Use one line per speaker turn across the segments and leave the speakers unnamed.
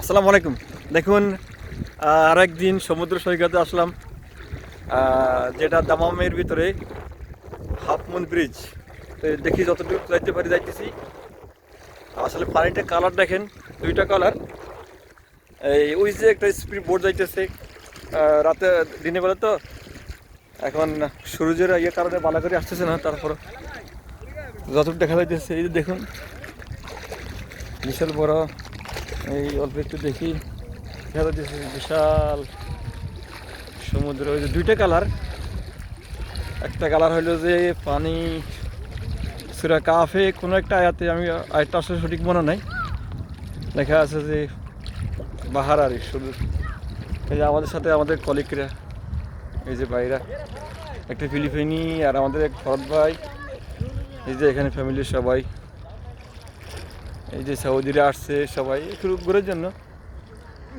আসসালামু আলাইকুম। দেখুন আর একদিন সমুদ্র সৈকতে আসলাম যেটা দামামের ভিতরে হাফমুন ব্রিজ। দেখি যতটুকু যাইতে পারি যাইতেছি। আসলে পানিটা কালার দেখেন, দুইটা কালার এই, ওই যে একটা স্পিড বোট যাইতেছে রাতে, দিনের বেলা তো। এখন সূর্যের ইয়ে কারণে বালা করে আসতেছে না তারপর যতটুকু দেখা যাইতেছে, এই যে দেখুন, বিশাল বড় এই অল্প একটু দেখি। দেখা যাচ্ছে বিশাল সমুদ্র ওই যে দুইটা কালার। একটা কালার হইল যে পানি সুরা কাফে, কোনো একটা আয়াতে আমি আয়টা আসলে সঠিক মনে নাই। লেখা আছে যে বাহারারি শুধু এই যে আমাদের সাথে আমাদের কলিগরা, এই যে ভাইরা, একটা ফিলিপিনি আর আমাদের এক ভরত ভাই। এই যে এখানে ফ্যামিলির সবাই। এই যে সৌদিরা আসছে সবাই একটু ঘুরের জন্য।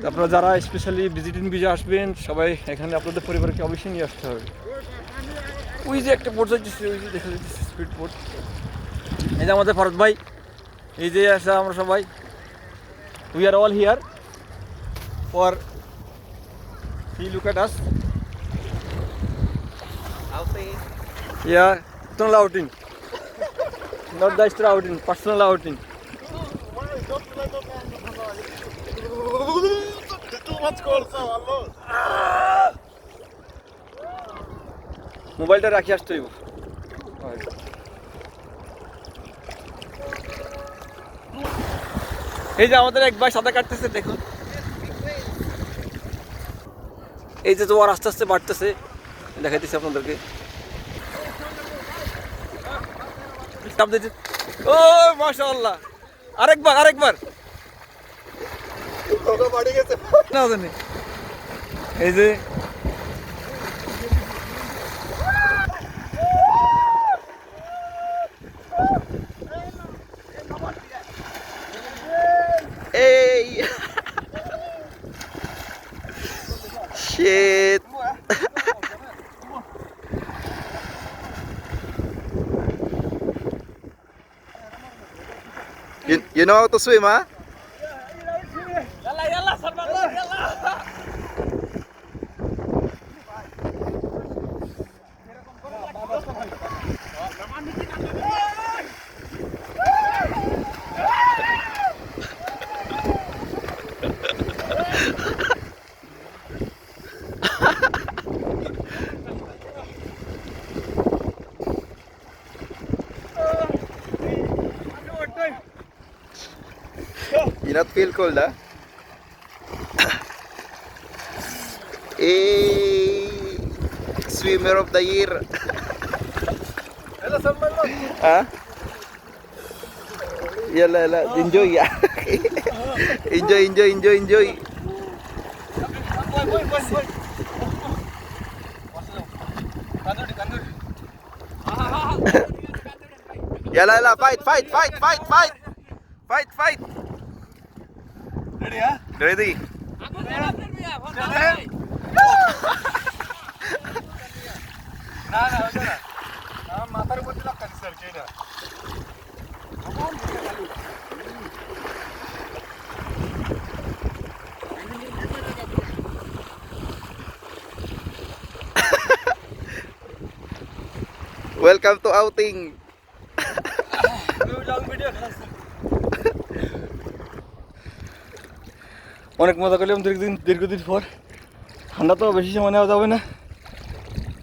আপনারা যারা স্পেশালি ভিজিটিং ভিজা আসবেন সবাই এখানে আপনাদের পরিবারকে অবশ্যই নিয়ে আসতে হবে। ওই যে একটা বোট যাচ্ছে ওই যে দেখা যাচ্ছে স্পিড বোট এই যে আমাদের ভরত ভাই এই যে আছে আমরা সবাই। We are all here for he look at us Yeah, personal outing. Not the outing, personal outing. মোবাইলটা রাখি আসতে হইব। এই যে আমাদের এক ভাই সাঁতার কাটতেছে দেখুন। এই যে তোমার আস্তে আস্তে বাড়তেছে, দেখাইতেছি আপনাদেরকে। ও, মাশাআল্লাহ। আরেকবার আরেকবার। না জানি এই যে
Hey! Shit! you, you know how to swim, huh? You not feel cold, huh? hey! Swimmer of the year! Huh? Yala, yala. Enjoy, yeah. enjoy, enjoy, enjoy, enjoy. Yala, yala. Fight, fight, fight, fight, fight. Fight, fight. Ready? Welcome to outing.
অনেক মজা করলাম দীর্ঘদিন দীর্ঘদিন পর। ঠান্ডা তো বেশি সময় নেওয়া যাবে না।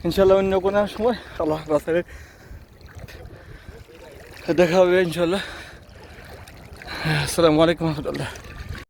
ইনশাল্লাহ অন্য কোনো সময় আল্লাহ রাস্তায় দেখা হবে ইনশাল্লাহ। আসসালামু আলাইকুম রহমতুল্লাহ।